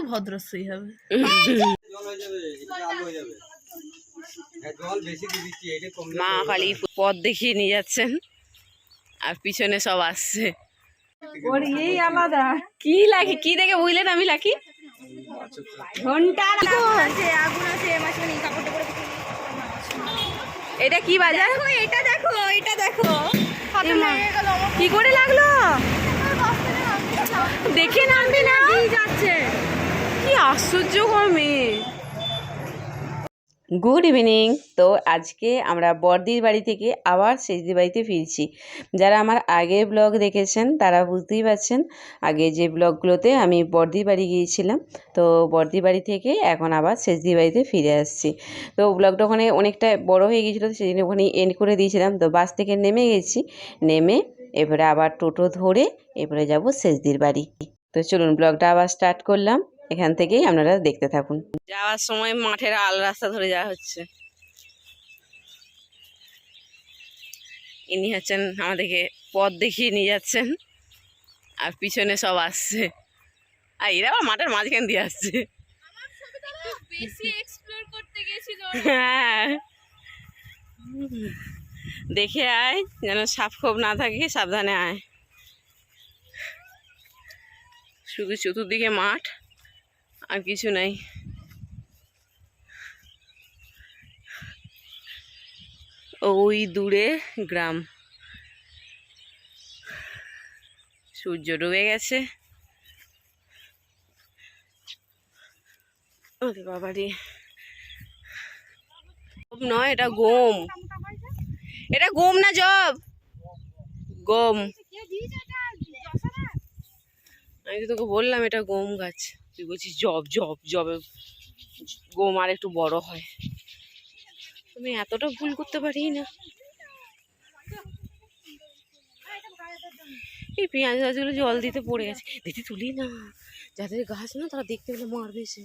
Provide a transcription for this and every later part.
তো ভদ্রশ্রী হবে। জল যাবে এটা আলু যাবে জল বেশি দিয়ে দিচ্ছি এটা কম মা খালি পথ দেখিয়ে নিয়ে যাচ্ছেন আর পিছনে সব আসছে। ওর এই আলাদা। কি লাগে কি দেখে বুঝলেন আমি লাকি? ঘণ্টা আছে আগুন আছে মাঝখানে কাপড় টাপড় এটা কি বাজার? এটা দেখো এটা দেখো। কি করে লাগল? দেখে নামবে না? যাচ্ছে। আশ্চর্য কমে গুড ইভিনিং। তো আজকে আমরা বর্দির বাড়ি থেকে আবার সেজদির বাড়িতে ফিরছি। যারা আমার আগের ব্লগ দেখেছেন, তারা বুঝতেই পারছেন, আগে যে ব্লগগুলোতে আমি বর্দির বাড়ি গিয়েছিলাম, তো বর্দির বাড়ি থেকে এখন আবার সেজদির বাড়িতে ফিরে আসছি। তো ব্লগটা ওখানে অনেকটা বড় হয়ে গিয়েছিল সেদিন ওখানে এন্ড করে দিয়েছিলাম। তো বাস থেকে নেমে গেছি। নেমে এবারে আবার টোটো ধরে এবারে যাব সেজদির বাড়ি। তো চলুন, ব্লগটা আবার স্টার্ট করলাম। এখান থেকেই আপনারা দেখতে থাকুন। যাওয়ার সময় মাঠের আল রাস্তা ধরে যাওয়া হচ্ছে। ইনি হচ্ছেন আমাদেরকে পথ দেখিয়ে নিয়ে যাচ্ছেন। আর পিছনে সব আসছে। আর এরা আবার মাঠের মাঝখান দিয়ে আসছে। হ্যাঁ। দেখে আয়, যেন সাপ খোপ না থাকে, সাবধানে আয়। শুধু চতুর্দিকে মাঠ। আর কিছু নাই। ওই দূরে গ্রাম। সূর্য ডুবে গেছে। ওরে বাবারে। নয়, এটা গম। এটা গম না জব? গম। আমি তো তোকে বললাম এটা গম গাছ। তুই বলছিস জব জব জবে গম আর একটু বড় হয়। তুমি এতটা ভুল করতে পারি না। এই পেঁয়াজ গাছগুলো জল দিতে পড়ে গেছে দিদি তুলি না। যাদের গাছ না তারা দেখতে পেলে মারবে সে।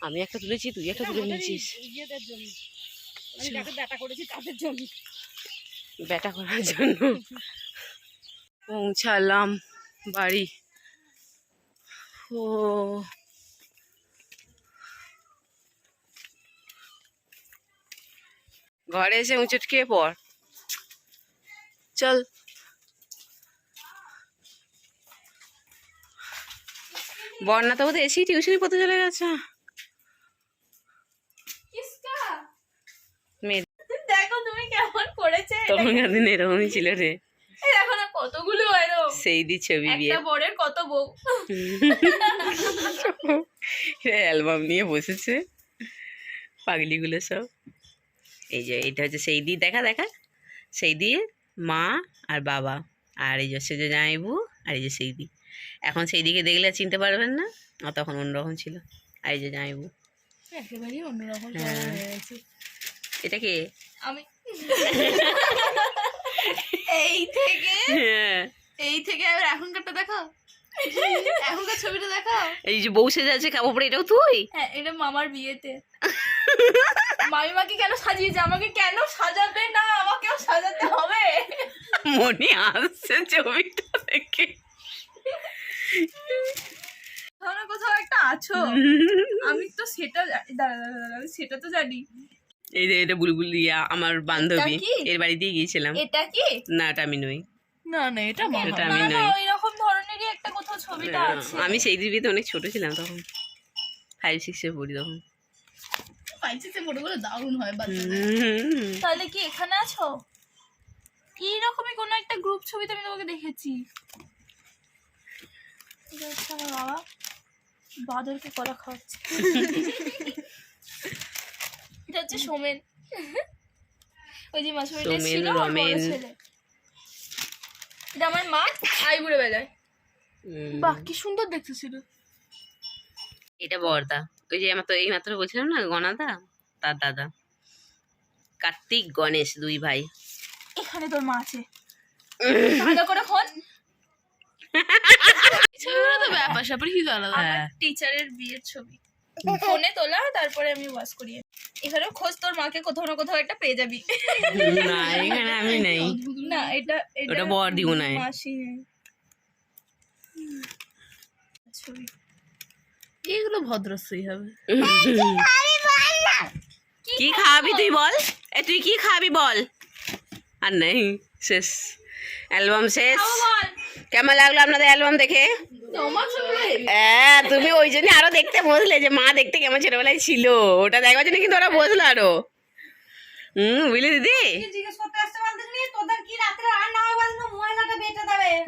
আমি একটা তুলেছি তুই একটা তুলে নিয়েছিস। ব্যাটা করার জন্য। পৌঁছালাম বাড়ি। ও। ঘরে এসে উঁচট খেয়ে পড়। চল। বন্যা তো বোধহয় এসেই টিউশনি পড়তে চলে গেছে। দেখো তুমি কেমন করেছে দিন এরকমই ছিল রে। দেখো কতগুলো এরকম সেই দি ছবি বিয়ে একটা বরের কত বউ? অ্যালবাম নিয়ে বসেছে। পাগলিগুলো সব। এই যে এটা হচ্ছে সেই দি দেখা দেখা। সেই দিয়ে মা আর বাবা। আর এই যে হচ্ছে যে জামাইবু আর এই যে সেই দি। এখন সেই দিকে দেখলে চিনতে পারবেন না। আর তখন অন্যরকম ছিল। আর এই যে জামাইবু একেবারেই অন্যরকম হ্যাঁ। এটা কে? আমি। এই থেকে? হ্যাঁ। এই থেকে এবার এখনকারটা দেখাও? এখনকার ছবিটা দেখাও? এই যে বউ সেজে আছে কাপড় পরে এটাও তুই? হ্যাঁ এটা মামার বিয়েতে। মামিমাকে কেন সাজিয়েছে? আমাকে কেন সাজাবে না? আমাকেও সাজাতে হবে। মনে আসছে ছবিটা দেখে। কোথাও কোথাও একটা আছো। আমি তো সেটা জানি। দাঁড়া দাঁড়া দাঁড়া আমি সেটা তো জানি। এই যে এটা বুলবুল ইয়া আমার বান্ধবী। কি? এর বাড়ি দিয়ে গিয়েছিলাম। এটা কি? না এটা আমি নই। না না এটা এটা আমি নই। ওই রকম ধরনেরই একটা কোথাও ছবিটা আছে। আমি সেই দিবিতে অনেক ছোট ছিলাম তখন। ফাইভ সিক্সে পড়ি তখন। পাইছিতে ফটোগুলো দারুণ হয় বাচ্চাদের। তাহলে কি এখানে আছো? এইরকমই কোনো একটা গ্রুপ ছবিতে আমি তোমাকে দেখেছি। এটা হচ্ছে আমার বাবা। বাদরকে কলা খাওয়াচ্ছে। এটা হচ্ছে সোমেন। ওই যে ছিল রমেন। এটা আমার মা আইবুড়ো বেলায় হুম। বাহ কি সুন্দর দেখতে ছিল এটা বর্দা ওই যে আমার তো এই মাত্র বলছিলাম না গনাদা? তার দাদা। কার্তিক গণেশ দুই ভাই। এখানে তোর মা আছে। ভালো করে ছবিগুলো তো ব্যাপার স্যাপার কি আলাদা। হ্যাঁ। টিচারের বিয়ের ছবি। ফোনে তোলা তারপরে আমি ওয়াশ করি। এখানেও খোঁজ তোর মাকে কোথাও না কোথাও একটা পেয়ে যাবি। না এখানে আমি নেই। না এটা এটা বড়দি মনে হয়। মাসি। ছবি এগুলো ভদ্রশ্রী হবে। কি খাওয়াবি তুই বল? এ তুই কি খাওয়াবি বল? আর নেই শেষ। অ্যালবাম শেষ। কেমন লাগল আপনাদের অ্যালবাম দেখে? হ্যাঁ তুমি ওই জন্য আরও দেখতে বসলে যে মা দেখতে কেমন ছোটবেলায় ছিল। ওটা দেখার জন্য কিন্তু ওরা বসল আরও। হুম বুঝলি দিদি?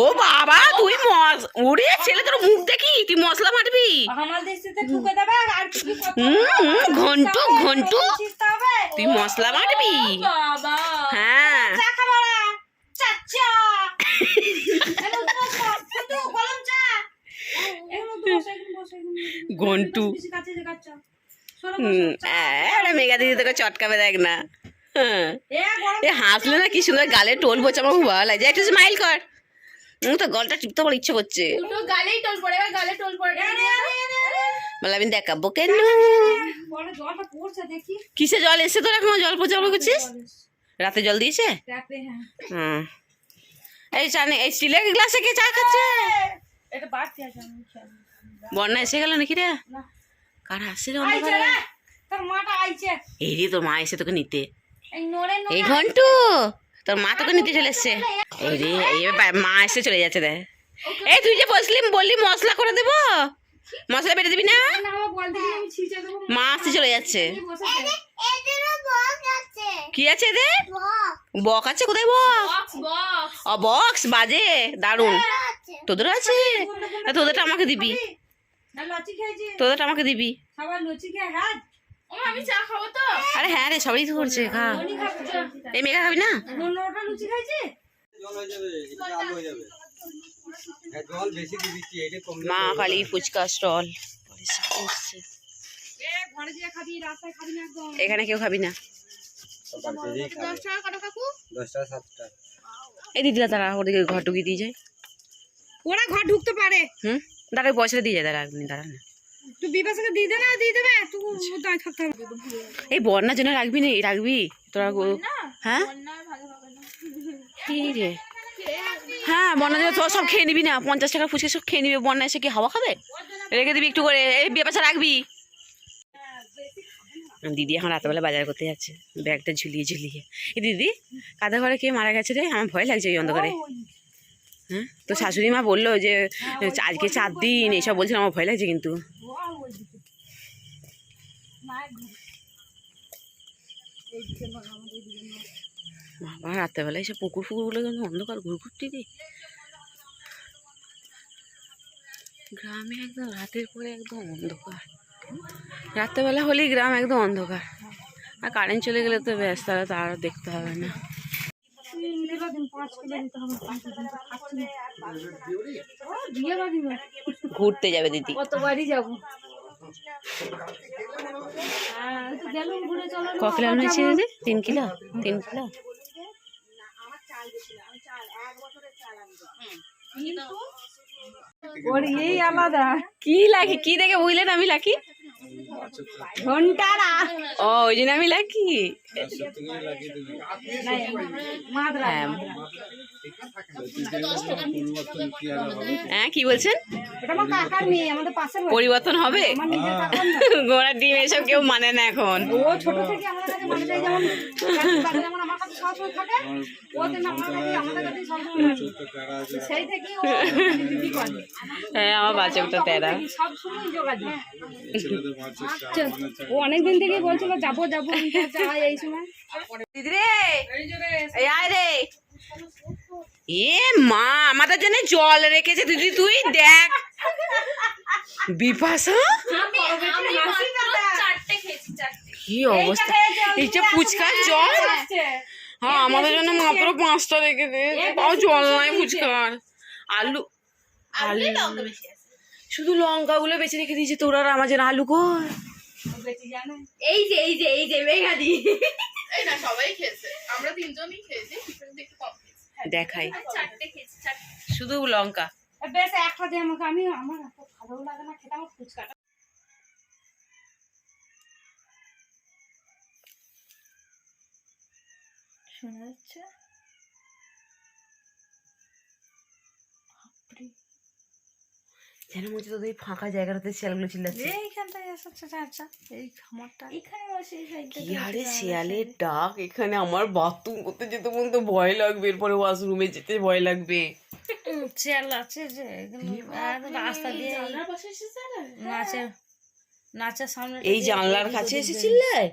ও বাবা তুই মস উড়ে ছেলে তোর মুখ দেখি তুই মশলা মারবি? ঘন্টু, ঘন্টু। তুই মশলা মারবি? হ্যাঁ চা খাব না চাচ্চা এলো তো কিন্তু গরম চা এলো তো বসে এখানে বসে এখানে। ঘন্টু ওরা মেঘা দিদি তোকে চটকাবে দেখ না। এ হাসলে না কি সুন্দর গালে টোল বোঝা আমার খুব ভালো লাগে। একটু স্মাইল কর। তো গলটা টিপতে আমার ইচ্ছে করছে। বলে আমি দেখাবো কেন? পড়ছে কিসে জল এসে তোর এখন? জল পচা করছিস? রাতে জল দিয়েছে? হ্যাঁ। এই চা এই স্টিলের গ্লাসে কে চা খাচ্ছে? এটা বাড়তি আছে। বন্যা এসে গেল নাকি রে? না। কার আসছে রে অন্ধকারে? তোর মাটা আইছে। এই রে তোর মা এসে তোকে নিতে। এই ঘন্টু তোর মা তোকে নিতে চলে এসছে। এই রে এই মা এসে চলে যাচ্ছে দেখ। এই তুই যে বসলি বললি মশলা করে দেবো। মশলা বেটে দিবি না? না আমার বল দেখি আমি ছিঁচে দেবো। মা আসতে চলে যাচ্ছে। কি আছে রে বক। আছে কোথায় বক? ও বক্স। বাজে দারুণ তোদের আছে। তা তোদেরটা আমাকে দিবি। লচি আমাকে দিবি। সবাই লচি খেয়ে হ্যাঁ ও আমি চা খাব তো। আরে হ্যাঁ রে সবাই তো করছে খা। এই মেঘা খাবি না? নটা লুচি খাইছে? জল হয়ে যাবে এটা আলু যাবে। জল বেশি দিয়ে দিচ্ছি এটা কম মা কালী ফুচকা স্টল। এখানে কেউ খাবি না। এই দিদিরা তারা ওদিকে ঘর ঢুকিয়ে দিয়ে যায়। ওরা ঘর ঢুকতে পারে। হুম? দাঁড়া পয়সা দিয়ে যায় দাঁড়া আপনি দাঁড়া। না এই বন্যার জন্য রাখবি না রাখবি। তোরা হ্যাঁ? রে? হ্যাঁ বন্যার জন্য তোরা সব খেয়ে নিবি না। পঞ্চাশ টাকা ফুচকা সব খেয়ে নিবি। বন্যা এসে কি হাওয়া খাবে? রেখে দিবি একটু করে। এই বিয়ে পাশা রাখবি। দিদি এখন রাতেবেলা বাজার করতে যাচ্ছে। ব্যাগটা ঝুলিয়ে ঝুলিয়ে। এই দিদি কাদা ঘরে কে মারা গেছে রে? আমার ভয় লাগছে এই অন্ধকারে। তো শাশুড়ি মা বলল যে, আজকে চার দিন, এইসব বলছিল আমার ভয় লাগছে কিন্তু। বাবা রাত্রেবেলা এসব পুকুর ফুকুরগুলো কিন্তু অন্ধকার, ঘুরঘুরতি রে গ্রামে একদম রাতের পরে একদম অন্ধকার। রাত্রেবেলা হলেই গ্রাম একদম অন্ধকার। আর কারেন্ট চলে গেলে তো ব্যস্ত তাহলে তো আর দেখতে হবে না। দিন পাঁচ কিলো দিতে হবে পাঁচ কিলো তো খাচ্ছি না। ও, বিয়ে বাড়ি ঘুরতে যাবে দিদি। কতবারই যাব। হ্যাঁ, এই তো গেলুম ঘুরে চলো। ক কিলো আনিয়েছি দিদি? তিন কিলো? তিন কিলো? ওর এই আলাদা। কি লাকি? কি দেখে বুঝলেন আমি লাকি? ঘন্টারা। ও ওই জন্য আমি লাকি। হ্যাঁ হ্যাঁ কি বলছেন? এটা আমার কাকার মেয়ে আমাদের পাশের বাড়ি। পরিবর্তন হবে? নিজের ঘোড়ার ডিম এসব কেউ মানে না এখন। ও ছোট থেকে আমাদের কাছে মানে হ্যাঁ আমার বাচ্চাটা তেরা। ও অনেকদিন থেকে বলছিল যাব যাব এই দিদি রে। আয় রে। এ মা আমাদের জন্য জল রেখেছে দিদি তুই দেখ। বিপাশা? কি অবস্থা? এইটা ফুচকার জল? হ্যাঁ আমাদের জন্য মাত্র পাঁচটা রেখে দিয়েছে। তাও জল নাই ফুচকার। আলু আলু। শুধু লঙ্কাগুলো বেছে রেখে দিয়েছে তোর আর আমার জন্য আলু কর এই যে এই যে এই যে মেঘাদি এই না সবাই খেয়েছে। আমরা তিনজনই খেয়েছি একটু কম দেখাই। খেয়েছি চারটে। শুধু লঙ্কা। বেশ একটা দিয়ে আমাকে আমি আমার এত ভালো লাগে না খেতে আমার ফুচকাটা শোনা যাচ্ছে? যেন মনে হচ্ছে তোদের ফাঁকা জায়গাটাতে শিয়ালগুলো চিল্লাচ্ছে। এইখানটায় আচ্ছা এই খামারটা। এখানে বসে কি শিয়ালের ডাক এখানে আমার বাথরুম করতে যেতে ভয় লাগবে এরপরে ওয়াশরুমে যেতে ভয় লাগবে। চেয়ার আছে যে এগুলো আর রাস্তা দিয়ে এই জানলার পাশে এসেছে না? নাচের নাচের সামনে এই জানলার কাছে এসে চিল্লায়?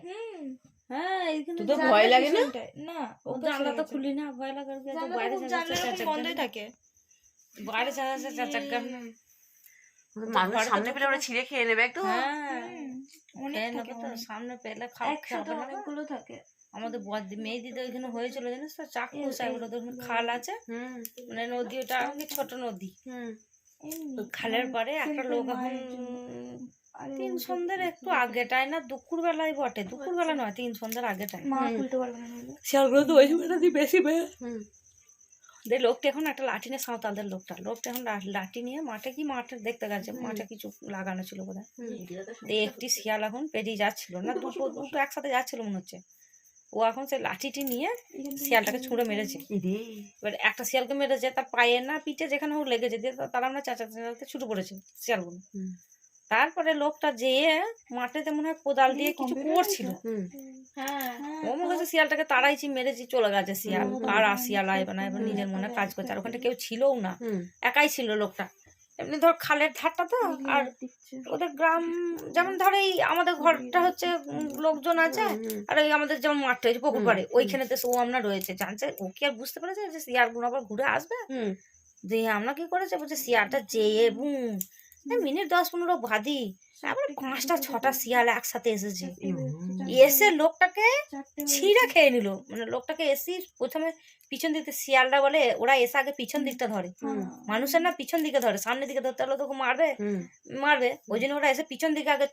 হ্যাঁ তো ভয় লাগে না? না ও জানলা তো খুলি না ভয় লাগে বাইরে থাকে। বাইরে যাচ্ছে চাচাক্কা মানুষ সামনে পেলে ওরা ছিঁড়ে খেয়ে নেবে একদম। হ্যাঁ। সামনে পেলে খাওয়া অনেকগুলো থাকে। আমাদের ওইখানে হয়েছিল জানিস তো? চাকু সাইগুলো তো খাল আছে। মানে নদী ওটা ছোট নদী। হুম। খালের পরে একটা লোক এখন তিন সন্ধ্যার একটু আগেটাই না? দুপুর বেলায় বটে। দুপুর বেলা নয় তিন সন্ধ্যার আগেটাই মা খুলতে পারবে না। নাহলে। শিয়ালগুলো তো ওই সময়টা দিয়ে বেশি বের দিয়ে লোকটা এখন একটা লাঠি নিয়ে সাঁওতালদের লোকটা। লোকটা এখন লাঠি নিয়ে মাঠে কি মাঠে দেখতে গেছে মাঠে কিছু লাগানো ছিল বোধ হয় দিয়ে একটি শিয়াল এখন পেরিয়ে যাচ্ছিল না দুটো দুটো একসাথে যাচ্ছিল মনে হচ্ছে। ও এখন সেই লাঠিটি নিয়ে শিয়ালটাকে ছুঁড়ে মেরেছে। এবার একটা শিয়ালকে মেরেছে তার পায়ে না পিঠে যেখানে হোক লেগেছে দিয়ে তারা আমরা চাচা চাচাতে ছুটে পড়েছে শিয়ালগুলো। তারপরে লোকটা যেয়ে মাঠেতে মনে হয় কোদাল দিয়ে কিছু করছিল। হ্যাঁ। ও মনে হচ্ছে শিয়ালটাকে তাড়াইছি মেরেছি চলে গেছে শিয়াল। আর শিয়াল আইবে না এবার নিজের মনে কাজ করছে আর ওখানটা কেউ ছিলও না। একাই ছিল লোকটা। এমনি ধর খালের ধারটা তো আর ওদের গ্রাম যেমন ধর এই আমাদের ঘরটা হচ্ছে লোকজন আছে আর ওই আমাদের যেমন মাঠটা হয়েছে পুকুর পাড়ে ওইখানে তো ও আমরা রয়েছে। জানছে ও কি আর বুঝতে পেরেছে যে শিয়ালগুলো আবার ঘুরে আসবে? দিয়ে আমরা কি করেছে? বলছে শিয়ালটা যেয়ে বুম মিনিট দশ পনেরো বাদি তারপরে পাঁচটা ছটা শিয়াল একসাথে এসেছে। এসে লোকটাকে ছিঁড়ে খেয়ে নিল। মানে লোকটাকে এসি প্রথমে পিছন দিকে শিয়ালটা বলে ওরা এসে আগে পিছন দিকটা ধরে। মানুষের না পিছন দিকে ধরে সামনের দিকে ধরতে হলে তোকে মারবে। মারবে। ওই জন্য ওরা এসে পিছন দিকে আগে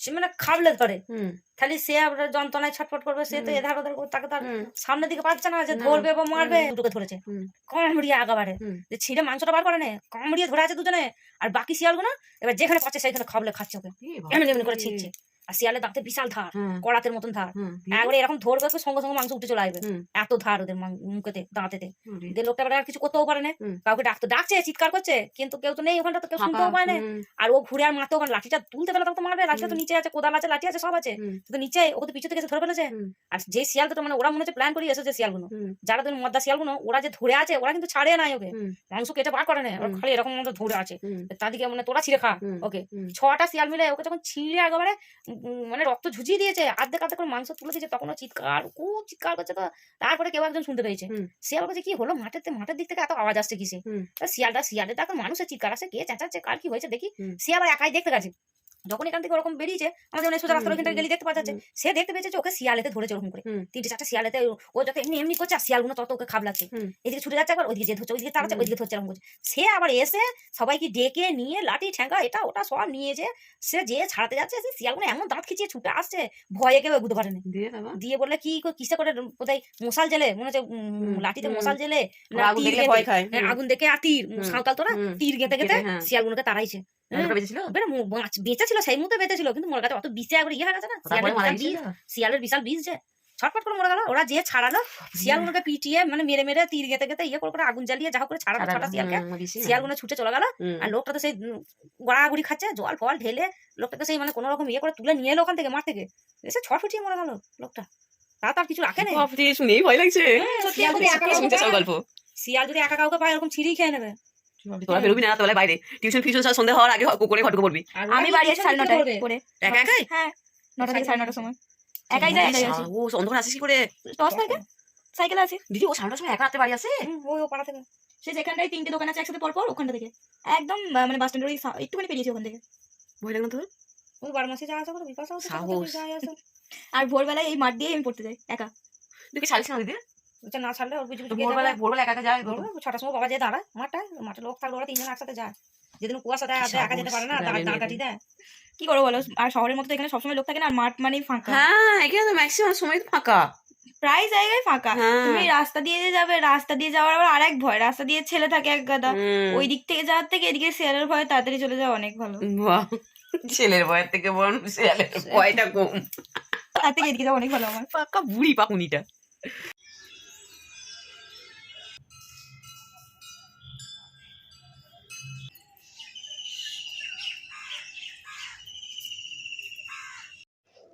সে মানে খাবলে ধরে। খালি সে আবার যন্ত্রণায় ছটফট করবে সে তো এধার ওধার করবে তাকে তার সামনের দিকে পাচ্ছে না যে ধরবে বা মারবে দুটোকে ধরেছে। কামড়িয়ে আগাবারে হুম। যে ছিঁড়ে মাংসটা বার করে নে কামড়িয়ে ধরে আছে দুজনে। আর বাকি শিয়ালগুলো এবার যেখানে পাচ্ছে সেখানে খাবলে খাচ্ছে ওকে। এমনি এমনি করে ছিঁড়ছে। আর শিয়ালের দাঁতে বিশাল ধার কড়াতের মতন ধার। একবারে এরকম ধরবে ওকে সঙ্গে সঙ্গে মাংস উঠে চলে আসবে। এত ধার ওদের মুখেতে দাঁতেতে। হুম লোকটা এবার আর কিছু করতেও পারে না। কাউকে ডাকতে ডাকছে চিৎকার করছে কিন্তু কেউ তো নেই ওখানটা তো কেউ শুনতেও পায় না। আর ও ঘুরে আর মারতেও পারে না। লাঠিটা তুলতে পেলে তো মারবে। লাঠিটা তো নিচে আছে কোদাল আছে লাঠি আছে সব আছে। কিন্তু নিচে ওকে তো পিছু থেকে ধরে ফেলেছে আর যে শিয়াল তো মানে ওরা মনে হচ্ছে প্ল্যান করে এসেছে শিয়ালগুলো। যারা তুমি মদ্দা শিয়ালগুলো ওরা যে ধরে আছে ওরা কিন্তু ছাড়ে নাই ওকে। মাংস কেটে বার করে না। ওরা খালি এরকম মতো ধরে আছে। তাদেরকে মানে তোরা ছিঁড়ে খা ওকে। ছটা শিয়াল মিলে ওকে যখন ছিঁড়ে একেবারে মানে রক্ত ঝুঁজিয়ে দিয়েছে আর্ধেক আর্ধেক করে মাংস তুলে দিয়েছে তখন চিৎকার কু চিৎকার করছে তো। তারপরে কেউ একজন শুনতে পেয়েছে। সে শিয়াল বলছে কি হলো মাঠের মাঠের দিক থেকে এত আওয়াজ আসছে কিসে। তা শিয়ালটা তো এখন মানুষের চিৎকার আসে কে চেঁচাচ্ছে কার কি হয়েছে দেখি। শিয়াল সে আবার একাই দেখতে গেছে। যখন এখান থেকে ওরকম বেরিয়েছে আমাদের অনেক সোজা রাস্তার ওখান থেকে গেলে দেখতে পাওয়া যাচ্ছে। সে দেখতে পেয়েছে যে ওকে শিয়ালেতে ধরেছে ওরকম করে। তিনটে চারটে শিয়ালেতে ও- যত এমনি এমনি করছে আর শিয়ালগুলো তত ওকে খাবলাচ্ছে। হুম। এদিকে ছুটে যাচ্ছে একবার ওইদিকে যে ধরছে ওইদিকে তাড়াচ্ছে ওইদিকে ধরছে এরকম করছে। সে আবার এসে সবাইকে ডেকে নিয়ে লাঠি ঠেঙ্গা এটা ওটা সব নিয়ে যে সে যে ছাড়াতে যাচ্ছে সে শিয়ালগুলো এমন দাঁত খিচিয়ে ছুটে আসছে ভয়ে কেউ বুঝতে পারেনি দিয়ে বললে কি কিসে করে কোথায় মশাল জেলে? মনে হচ্ছে লাঠিতে মশাল জেলে আগুন হ্যাঁ। আগুন দেখে আর তীর সাঁওতাল তোরা। তীর গেঁথে গেঁথে হ্যাঁ। শিয়ালগুলোকে তাড়াইছে। রান্নাটা বেঁচেছিল? এবারে মু- বাঁচ- বেঁচে ছিল সেই মুহূর্তে বেঁচে ছিল কিন্তু মরে অত বিষে একবার ইয়ে হয়ে গেছে না। শিয়ালের বিশাল বিষ গেছিল শিয়ালের বিশাল বিষ যে। ছটফট করে মরে গেল ওরা যে ছাড়ালো শিয়ালগুলোকে পিটিয়ে মানে মেরে মেরে তীর গেতে গেতে ইয়ে করে করে আগুন জ্বালিয়ে যা করে ছাড়ালো ছটা শিয়ালকে। শিয়ালগুলো ছুটে চলে গেল আর লোকটা তো সেই উম, খাচ্ছে জল ফল ঢেলে লোকটাকে সেই মানে কোনো রকম ইয়ে করে তুলে নিয়ে এলো ওখান থেকে মাঠ থেকে। এসে ছট ফুটিয়ে মরে গেল লোকটা। তা তার কিছু রাখে না শুনেই ভয় লাগছে। শিয়াল যদি একা কাউকে গল্প। শিয়াল যদি একা কাউকে পায় এরকম ছিঁড়েই খেয়ে নেবে। তোরা বেরোবি না বাইরে। টিউশন ফিউশন সব সন্ধ্যা হওয়ার আগে করে ঘটকে পড়বি আমি বাড়ি আসি সাড়ে নটায়। একা একাই? হ্যাঁ নটা থেকে সাড়ে নটার সময়। একাই যাই একাই আসি ও অন্ধকার আসিস কি করে থেকে সাইকেলে আসি। দিদি ও সাড়ে নটার সময় একা রাতে বাড়ি আসে? ওই ও পাড়া থেকে। সে যেখানটায় তিনটে দোকান আছে একসাথে পরপর ওখানটা থেকে। একদম মানে বাস স্ট্যান্ডের ওই একটুখানি পেরিয়েছি ওখান থেকে। ভয় লাগে না তোর? ওই বারো মাসে যাওয়া আসা করে আর ভোরবেলায় এই মাঠ দিয়ে আমি পড়তে যাই একা। তুই কি ছাড়িস না দিদি ওটা না ছাড়লে ওর পিছু তো ভোরবেলা ভোরবেলা একা একা যায় ছটার সময় বাবা যেয়ে দাঁড়ায় মাঠটায় মাঠে লোক থাকলে ওরা তিনজন একসাথে যায়। যেদিন কুয়াশা দেয় একা যেতে পারে না দেয়। কি করব বলো? আর শহরের মতো এখানে সবসময় লোক থাকে না মাঠ মানেই ফাঁকা। হ্যাঁ এখানে তো ম্যাক্সিমাম সময় তো ফাঁকা। প্রায় জায়গায় ফাঁকা। হ্যাঁ। তুমি রাস্তা দিয়ে যাবে রাস্তা দিয়ে যাওয়ার আবার আরেক ভয়। রাস্তা দিয়ে ছেলে থাকে এক গাদা। ওই দিক থেকে যাওয়ার থেকে এদিকে শেয়ালের ভয় তাড়াতাড়ি চলে যাওয়া অনেক ভালো। বাহ, ছেলের ভয়ের থেকে বরং শেয়ালের ভয়টা কম। তার থেকে এদিকে যাওয়া অনেক ভালো আমার। পাক্কা বুড়ি পাকুনিটা।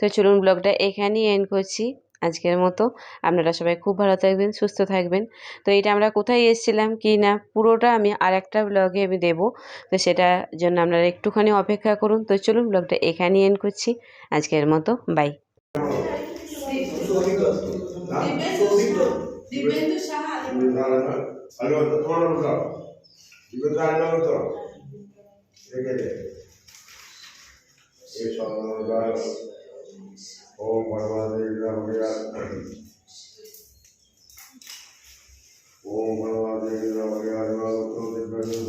তো চলুন ব্লগটা এখানেই এন্ড করছি আজকের মতো আপনারা সবাই খুব ভালো থাকবেন সুস্থ থাকবেন তো এটা আমরা কোথায় এসেছিলাম কি না পুরোটা আমি আর একটা ব্লগে আমি দেবো তো সেটার জন্য আপনারা একটুখানি অপেক্ষা করুন তো চলুন ব্লগটা এখানেই এন্ড করছি আজকের মতো bye guardate il lavoro. Oh, guardate il lavoro. Tutti per il